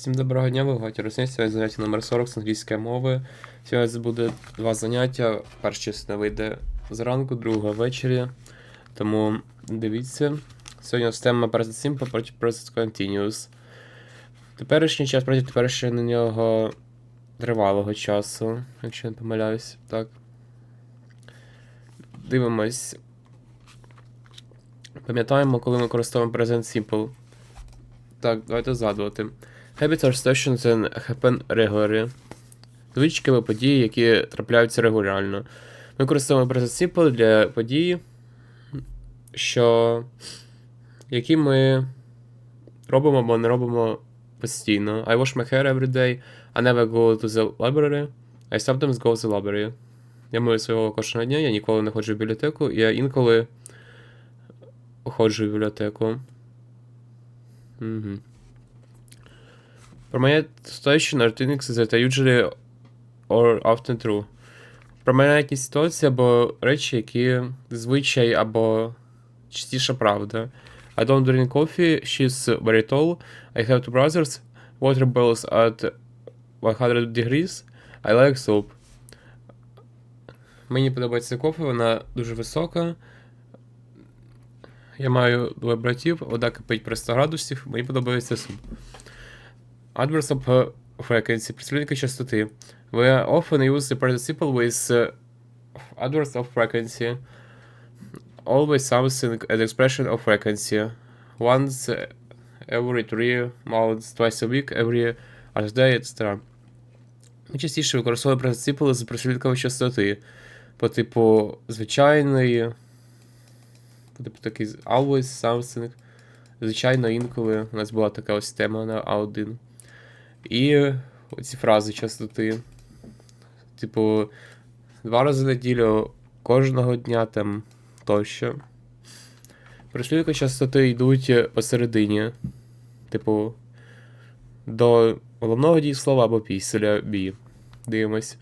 Всім доброго дня, ви гуаті Русня. Сьогодні заняття номер 40 з англійської мови. Сьогодні буде два заняття. Перша частина вийде зранку, друга ввечері. Тому дивіться. Сьогодні у тема Present Simple проти Present Continuous. Теперішній час проти теперішнього тривалого часу, якщо не помиляюсь. Так. Дивимось. Пам'ятаємо, коли ми використовуємо Present Simple. Так, давайте згадувати. Habits are situations that happen regularly. Звички або події, які трапляються регулярно. Ми використовуємо Present Simple для подій, що... які ми робимо або не робимо постійно. I wash my hair every day. I never go to the library. I sometimes go to the library. Я мию свого кожного дня, я ніколи не ходжу в бібліотеку, я інколи ходжу в бібліотеку. Угу. Permanent situation are things that are usually or often true. Перманентні ситуації або речі, які звичай або частіше правда. I don't drink coffee, she's very tall. I have two brothers. Water boils at 100 degrees. I like soup. Мені подобається кофе, вона дуже висока. Я маю двоє братів, вода кипить при 100 градусів, мені подобається суп. Uh, frequency, прислівники частоти. We often use the participle with uh, adverse of frequency. Always something an expression of frequency. Once uh, every three months, twice a week, every other day, etc. Ми частіше використовуємо партиципли з прислівниками частоти. По типу звичайної. По типу такий always something. Звичайно, інколи у нас була така ось тема на А1. І оці фрази частоти. Типу, два рази в неділю, кожного дня там тощо. Прислівники частоти йдуть посередині. Типу, до головного дієслова або після бі. Дивимось.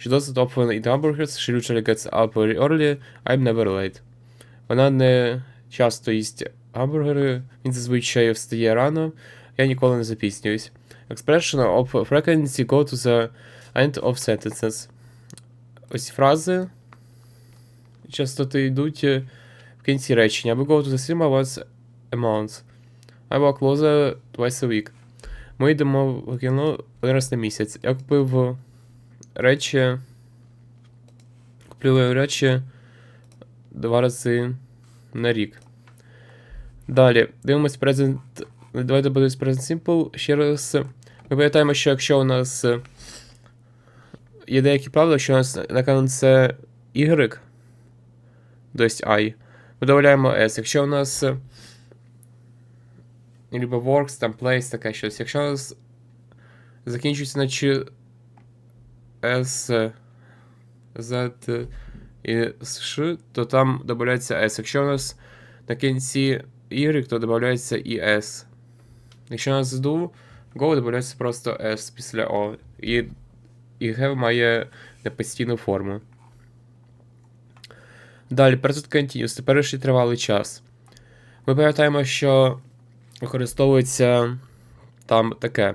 She doesn't often eat hamburgers, she usually gets up very early, I'm never late. Вона не часто їсть гамбургери, він зазвичай встає рано, я ніколи не запізнююсь. Expression of frequency go to the end of sentences. Ось фрази частоти йдуть е, в кінці речення. We go to the cinema once a month. I walk closer twice a week. Ми йдемо в кіно раз на місяць. Я купив речі. Куплю речі два рази на рік. Далі, дивимось present. Давайте буде present simple. Ще раз. Ми пам'ятаємо, що якщо у нас е, є деякі правила, якщо у нас на конце Y, тобто I, ми додаємо S. Якщо у нас е, либо works, там place, таке щось. Якщо у нас закінчується на чи S, Z і Ш, то там додається S. Якщо у нас на кінці Y, то додається і S. Якщо у нас do, Go додається просто S після O. І, і have має непостійну форму. Далі, present continuous, теперішній тривалий час. Ми пам'ятаємо, що використовується там таке.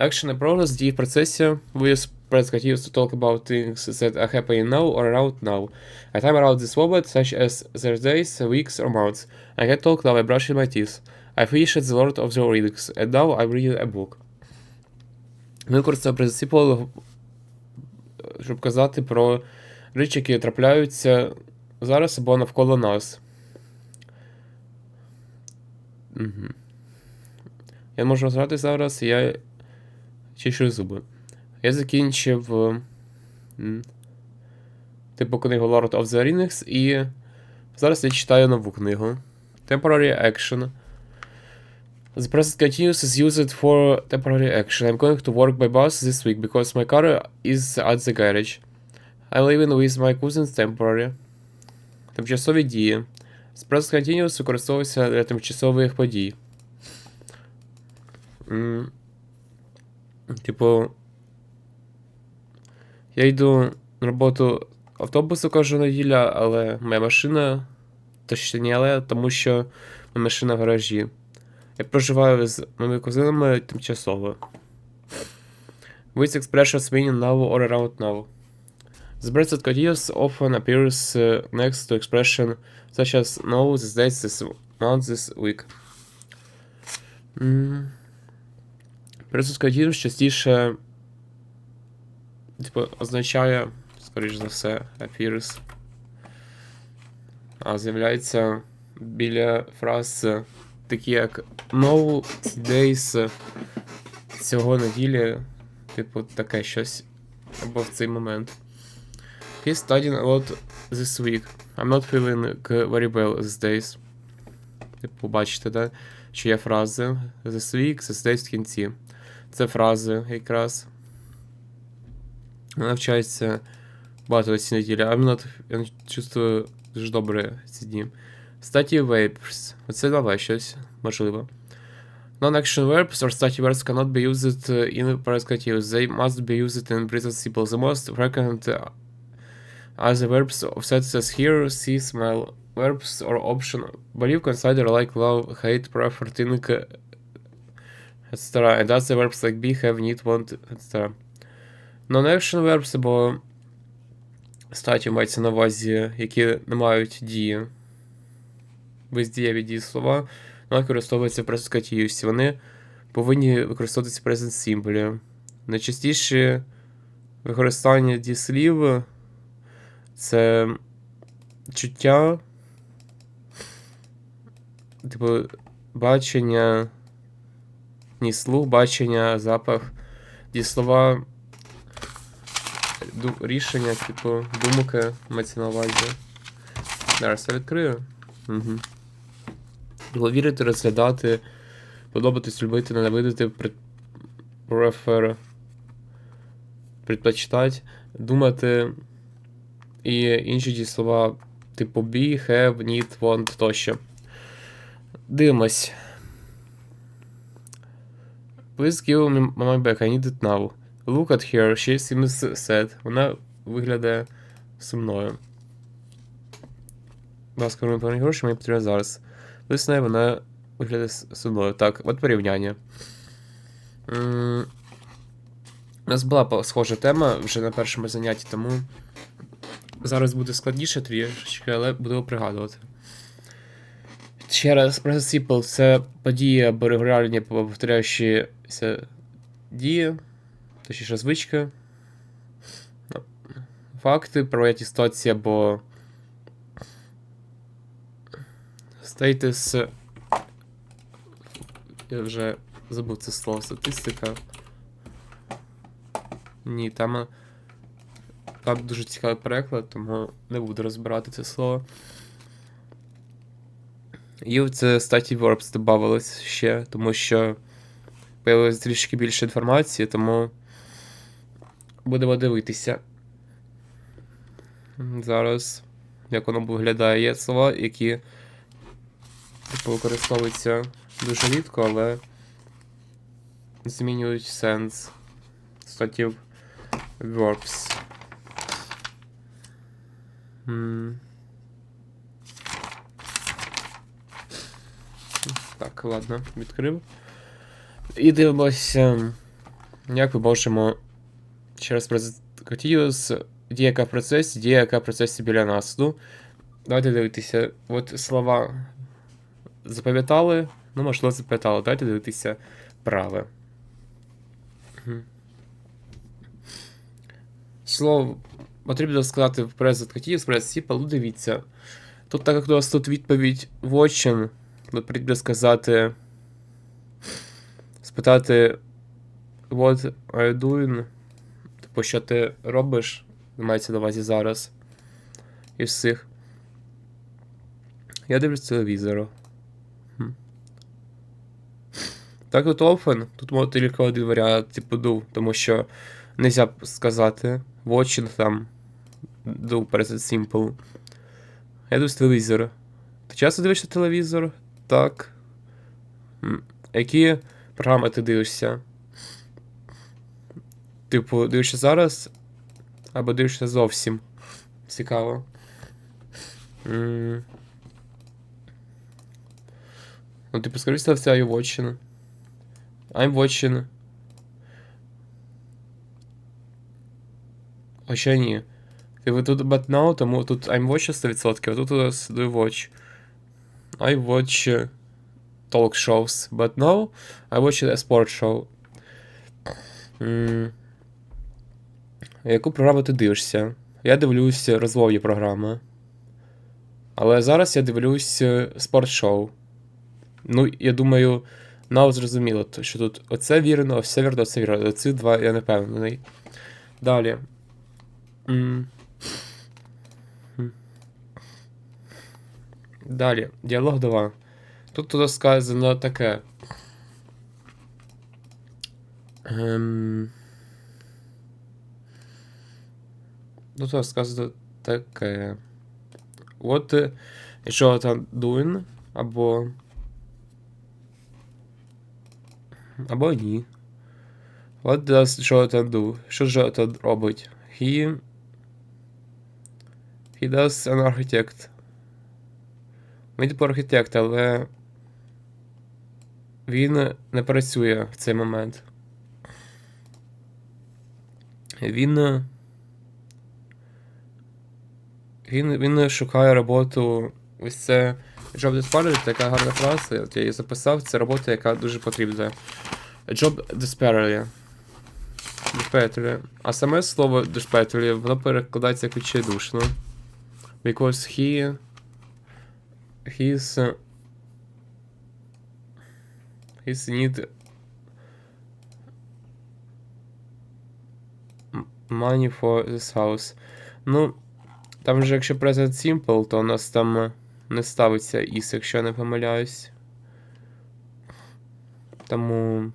Action і progress дії в процесі. We use present continuous to talk about things that are happening now or around now. A time around this moment, such as their days, weeks, or months. I can talk now by brushing my teeth. I finished the Lord of the Rings, and now I'm reading a book. Ми використовуємо щоб казати про речі, які трапляються зараз або навколо нас. Угу. Я можу розграти зараз, я чищу зуби. Я закінчив типу книгу Lord of the Rings і зараз я читаю нову книгу. Temporary Action. The present continuous is used for temporary action. I'm going to work by bus this week because my car is at the garage. I'm living with my cousins temporary. Тимчасові дії. The present continuous використовується для тимчасових подій. М, Типу. Я йду на роботу автобусу кожного неділя, але моя машина. Точніше, не але, тому що моя машина в гаражі. Я проживаю з моїми кузинами тимчасово. With expressions meaning now or around now. The that continues often appears uh, next to expression such as no, this day, this month, this week. Mm. Bird continues частіше типу, означає, скоріш за все, appears. А з'являється біля фраз е, такі як no days цього неділі, типу, таке щось. Або в цей момент. He's studying a lot this week. I'm not feeling very well these days. Типу, бачите, да? Що є фрази this week, this days в кінці. Це фрази якраз. Навчається багато ці неділі. I'm not, я чувствую дуже добре ці дні. Stative verbs. Оце нове щось, можливо. Non-action verbs or stative verbs cannot be used uh, in present continuous. They must be used in present simple. The most frequent uh, are the verbs of sentences hear, see, smell. Verbs or option believe, consider, like, love, hate, prefer, think, etc. And other verbs like be, have, need, want, etc. Non-action verbs або статі мається на увазі, які не мають дії. Бездієві дієслова, але використовуються в прескатіюсі. Вони повинні використовуватися в present simple. Найчастіше використання дієслів це чуття, типу, бачення, ні, слух, бачення, запах, дієслова, рішення, типу, думки мається на увазі. Зараз я відкрию. Угу. Його вірити, розглядати, подобатись, любити, ненавидити, пред... prefer, предпочитати, думати і інші дієслова, типу be, have, need, want тощо. Дивимось. Please give me my back, I need it now. Look at her, she seems sad. Вона виглядає сумною. Будь ласка, мені поверніть гроші, мені потрібно зараз. Висне, вона виглядає сумною. Так, от порівняння. У нас була схожа тема вже на першому занятті, тому зараз буде складніше трішечки, але будемо пригадувати. Ще раз, Present – це події або регулярні повторяючіся дії, точніше звички. Факти, проведені ситуації або стейтис. Я вже забув це слово статистика. Ні, там, е, там дуже цікавий переклад, тому не буду розбирати це слово. І в це статі verbs додавалось ще, тому що появилось трішки більше інформації, тому будемо дивитися. Зараз, як воно виглядає, є слова, які типу, використовуються дуже рідко, але змінюють сенс статів verbs. М. Так, ладно, відкрив. І дивимося, як ми можемо через Continuous дія, яка в процесі, дія, яка в процесі біля нас. Ну, давайте дивитися. От слова запам'ятали, ну, можливо, запам'ятали. Давайте дивитися праве. Слово потрібно сказати в Continuous, Present Simple, ну дивіться. Тут, так як у нас тут відповідь то потрібно сказати. Спитати What are you doing? Типу, що ти робиш? Мається на увазі зараз. Із всіх. Я дивлюсь телевізору. Хм. Так тут often, тут тільки один варіант, типу do, тому що нельзя сказати watching там do present simple. Я дивлюсь телевізор. Ти часто дивишся телевізор? Так. Які програми ти дивишся? Типу, дивишся зараз? Або дивишся зовсім. Цікаво. Ну, типу, скоріше все, I'm watching. I'm watching. Хоча ні. Типу тут but now, тому тут I'm watch 100%, а тут у нас do watch. I watch talk shows, but now I watch a sport show. М. Яку програму ти дивишся? Я дивлюсь розмовні програми. Але зараз я дивлюсь е, спортшоу. Ну, я думаю, now зрозуміло, що тут оце вірно, все вірно, це вірно. Оці два я не впевнений. Далі. Далі. Діалог 2. Тут тут сказано таке. Ем... Тут сказано таке. What uh, Jonathan doing? Або. Або ні. What does Jonathan do? Що Jonathan робить? He. He does an architect. Він типу архітект, але. Він не працює в цей момент. Він. Він, він шукає роботу. Ось це Job Desperate, така гарна фраза. От я її записав. Це робота, яка дуже потрібна. Job Desperate. Desperate. А саме слово Desperate, воно перекладається як відчайдушно. Because he. He's. He's need. Money for this house. Ну, там же, якщо present simple, то у нас там не ставиться is, якщо я не помиляюсь. Тому.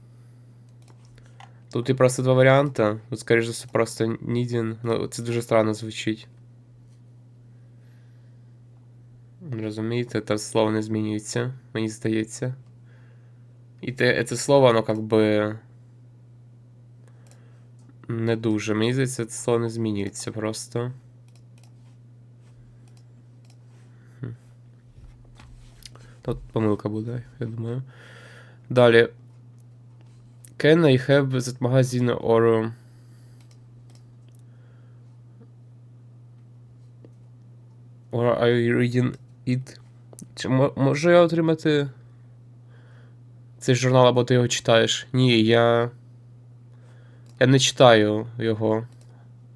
Тут і просто два варіанти. Тут, скоріш за все, просто needing. Ну, це дуже странно звучить. Розумієте, та слово не змінюється, мені здається. І те, це слово, воно как би. Не дуже. Мені здається, це слово не змінюється просто. Хм. Тут помилка буде, я думаю. Далі. Can I have that magazine or. Or are you reading it? Чи можу я отримати цей журнал, або ти його читаєш? Ні, я. Я не читаю його.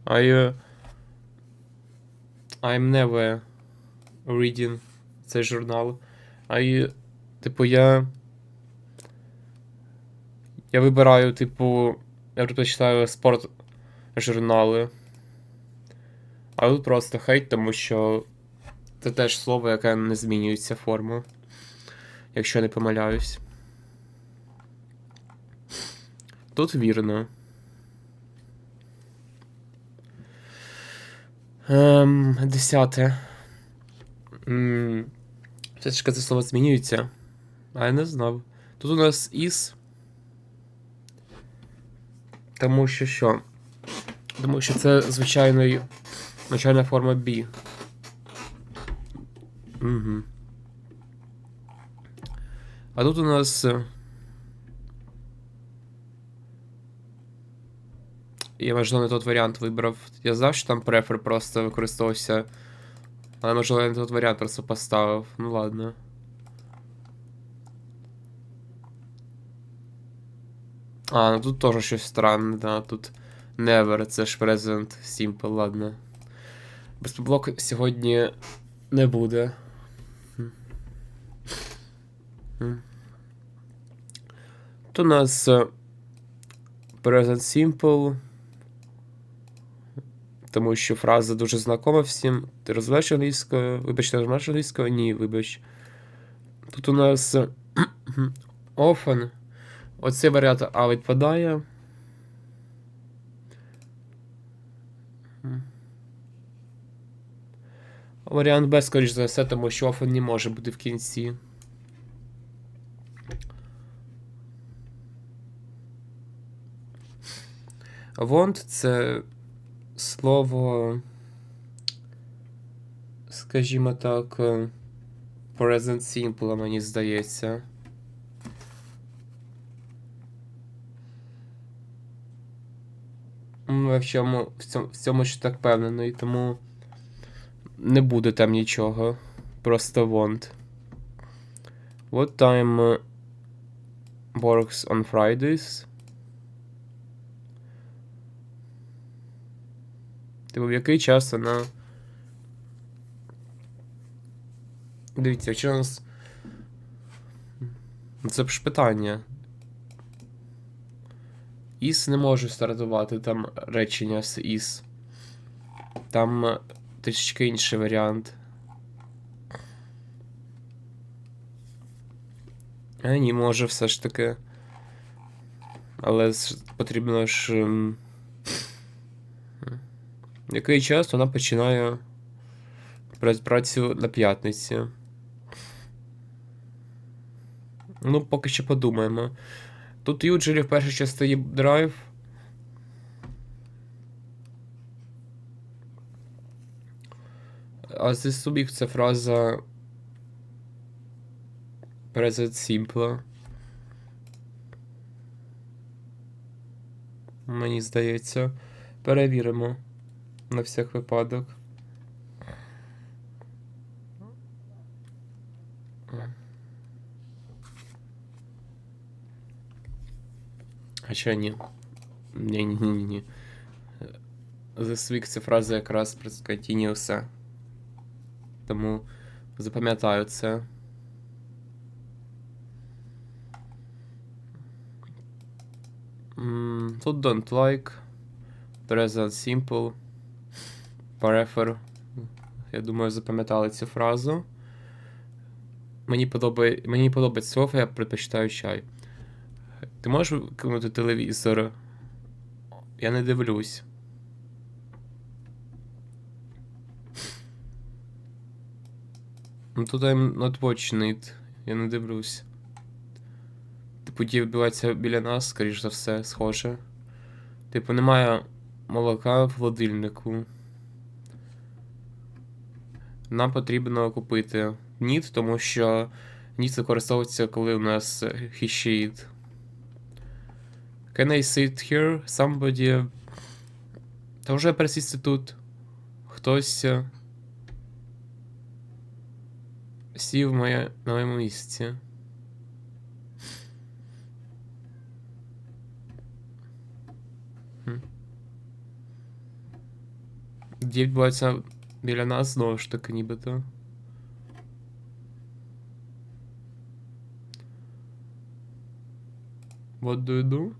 I. I'm never reading цей журнал. I. Типу, я. Я вибираю, типу. Я предпочитаю спорт журнали. А тут просто хейт, тому що це теж слово, яке не змінюється форму. Якщо я не помиляюсь. Тут вірно. Ем, десяте. Все ж це слово змінюється. А я не знав. Тут у нас із. Тому що що? Тому що це звичайний. Звичайна форма B. Угу. А тут у нас. е, Я, можливо, не тот варіант вибрав. Я знав, що там префер просто використовувався. Але, можливо, я не тот варіант просто поставив. Ну ладно. А, ну тут теж щось странне, да. Тут never, це ж present simple, ладно. Безпоблок сьогодні не буде. Тут у нас е, present simple. Тому що фраза дуже знакома всім. Ти розумієш англійською? Вибач, ти розумієш англійською? Ні, вибач. Тут у нас е, often. Оцей варіант А відпадає. Варіант Б, скоріш за все, тому що often не може бути в кінці. Want це слово, скажімо так, е, present simple, мені здається. Я в чому в цьому, в цьому ще так впевнений, тому не буде там нічого. Просто want. What time uh, works on Fridays? Типу, в який час вона. Дивіться, якщо у нас. Це ж питання. Іс не може стартувати там речення з іс. Там е, трішки інший варіант. А ні, може все ж таки. Але потрібно ж. ем, Який час вона починає працю на п'ятниці? Ну, поки що подумаємо. Тут Юджелі в першій частині драйв. А зі субік це фраза Present Simple. Мені здається. Перевіримо на всяк випадок. Хоча ні. Ні, ні, ні, ні. This week це фраза якраз про Continuous. Тому запам'ятаю це. Тут don't like. Present simple. Prefer. Я думаю, запам'ятали цю фразу. Мені подобає, мені подобається кофе, я предпочитаю чай. Ти можеш вимкнути телевізор? Я не дивлюсь. Ну тут not watching it. Я не дивлюсь. Типу, ті відбувається біля нас, скоріш за все, схоже. Типу, немає молока в холодильнику. Нам потрібно купити ніт, тому що ніт використовується, коли у нас she Can I sit here? Somebody. Та вже присісти тут. Хтось. е, Сів моє, на моєму місці. Хм. Дії відбувається біля нас знову ж таки, нібито. What do you do?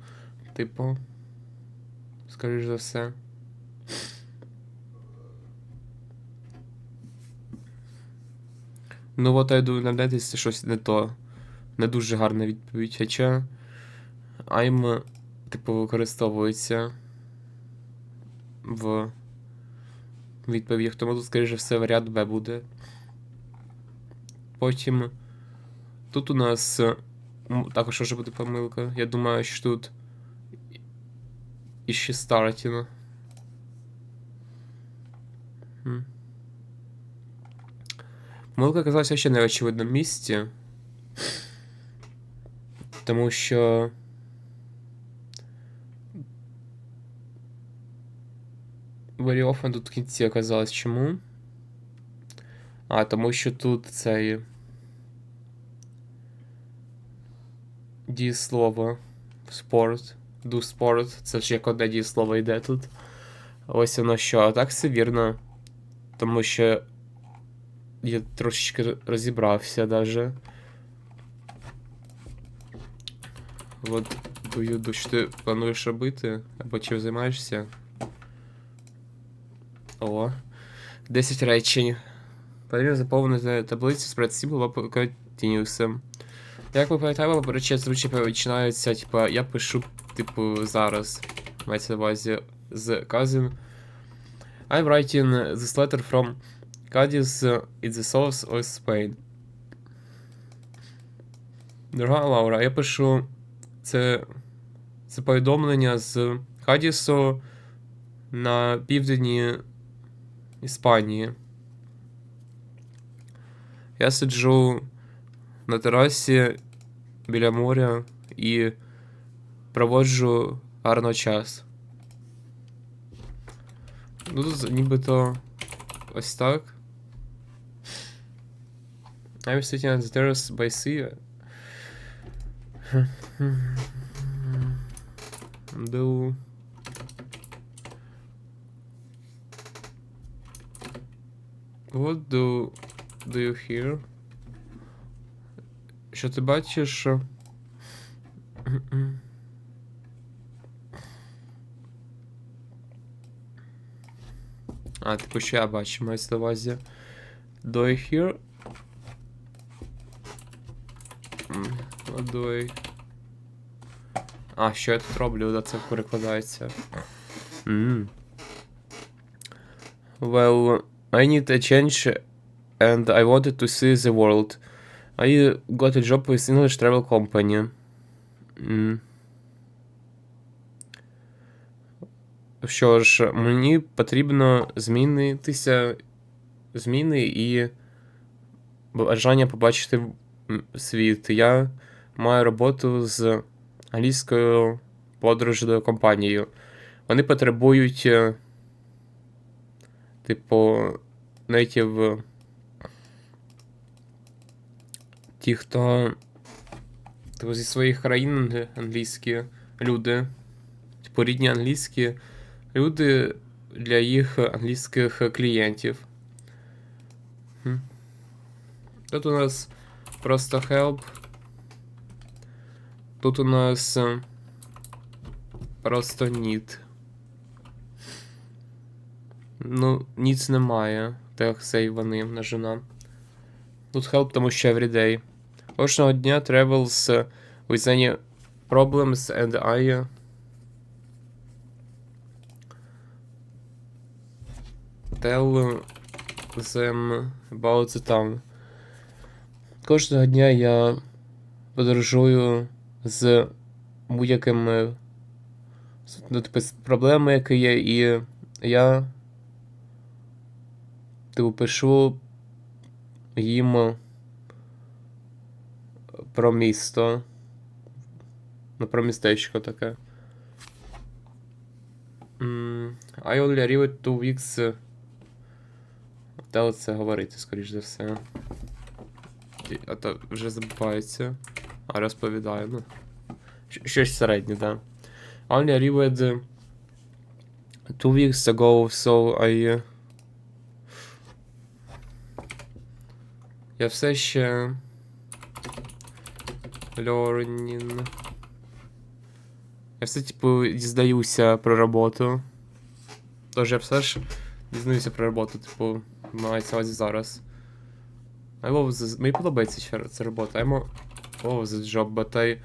Типу. Скоріш за все. Ну, от я думаю, на це щось не то. Не дуже гарна відповідь. Хоча I'm, типу, використовується в відповідях, тому тут, скоріше все, варіант Б буде. Потім. Тут у нас також може бути помилка. Я думаю, що тут іще Стартіна. Хм. Помилка оказалася ще не в очевидному місці. Тому що. Very often тут в кінці оказалось чому. А, тому що тут цей. Дієслово. Спорт. Do спорт. Це ж як одне дієслово йде тут. Ось воно що. А так все вірно. Тому що я трошечки розібрався даже. От до що ти плануєш робити? Або чим займаєшся? О. 10 речень. Потрібно заповнити таблицю з предсібл або continuous. Як ви пам'ятаєте, речі зручні починаються, типа, я пишу, типу, зараз. Мається на увазі з cousin. I'm writing this letter from Cadiz in the south of Spain. Дорога Лаура, я пишу це, це повідомлення з Кадісу на південні Іспанії. Я сиджу на терасі біля моря і проводжу гарно час. Ну тут нібито ось так. I'm sitting on the terrace by sea. Do. What do do you hear? Що ти бачиш? А, типу, що я бачу, мається на увазі. Do I hear? Do I... А, що я тут роблю, да це перекладається. Mm. Well, I need a change and I wanted to see the world. I got a job with English travel company. Mm. Що ж, мені потрібно змінитися, зміни і бажання побачити світ. Я маю роботу з англійською подорожною компанією. Вони потребують, е, типу, native ті, хто типу, зі своїх країн англійські люди, типу рідні англійські люди для їх англійських клієнтів. Тут у нас просто help. Тут у нас е, просто need. Ну, ніц немає. Так сейваний нажина. Тут help, тому що everyday. Кожного дня travels е, with any problems and I tell them about the town. Кожного дня я подорожую з будь-якими ну, типу, проблеми, які є, і я типу, пишу їм про місто. Ну, про містечко таке. I only arrived two weeks. Де це говорити, скоріш за все. А то вже забувається. А розповідаю, ну. Щось середнє, да. Only arrived two weeks ago, so I. Я все ще. Learning. Я все, типу, дізнаюся про роботу. Тож я все ж дізнаюся про роботу, типу, мається увазі зараз. I love this. Мені подобається ця робота. A- love this job, but I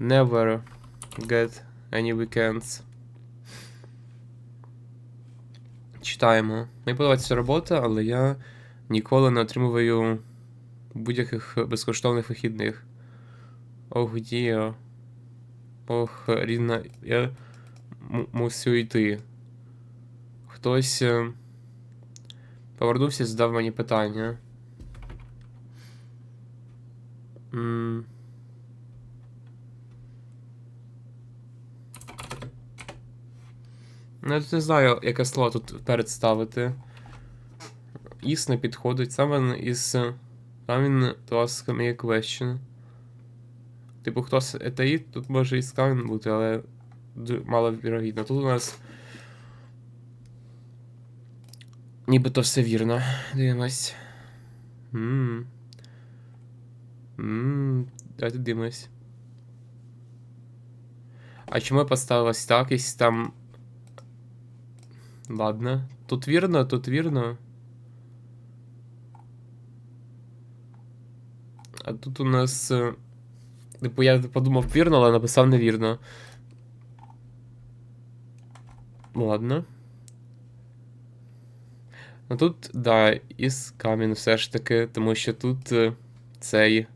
never get any weekends. Читаємо. Мені подобається ця робота, але я ніколи не отримую будь-яких безкоштовних вихідних. Ох, дія. Ох, рідна, я мусю йти. Хтось е, повернувся і задав мені питання. М. Ну, я тут не знаю, яке слово тут представити. Іс не підходить. Someone is coming to ask me a question. Типу, хтось етаїд, тут може і скамін бути, але мало вірогідно. Тут у нас. Нібито все вірно. Дивимось. Ммм. Ммм. Давайте дивимось. А чому я поставилась так, якщо там. Ладно. Тут вірно, тут вірно. А тут у нас. е, Типу, я подумав вірно, але написав невірно. Ну, Ладно. Ну тут, да, із камін все ж таки, тому що тут е, цей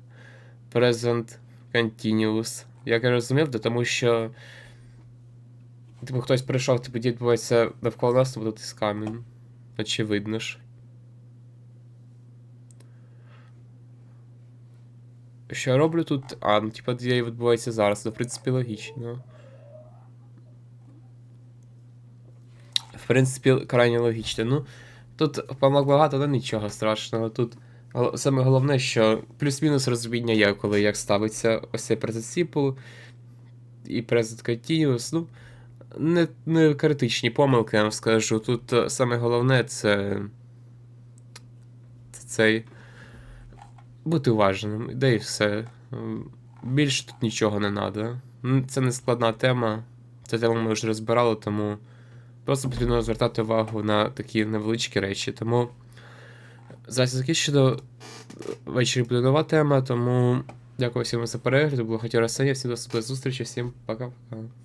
present continuous. Як я розумів, то тому що. Типу, хтось прийшов, типу, відбувається навколо нас, то тут із камін. Очевидно ж. Що я роблю тут? А, ну типа дія відбувається зараз, це в принципі логічно. В принципі, крайне логічно. Ну, тут помилок багато, але нічого страшного. Тут саме головне, що плюс-мінус розуміння є, коли як ставиться ось цей презентсіпл і презент continuous. Ну, не, не критичні помилки, я вам скажу. Тут е, саме головне це, це цей. Бути уважним, де і все. Більше тут нічого не треба. Це не складна тема. Цю тему ми вже розбирали, тому просто потрібно звертати увагу на такі невеличкі речі. Тому зараз закінчено. Ввечері буде нова тема, тому дякую всім за перегляд. Було хотів Арсенія, всім до зустрічі, всім пока-пока.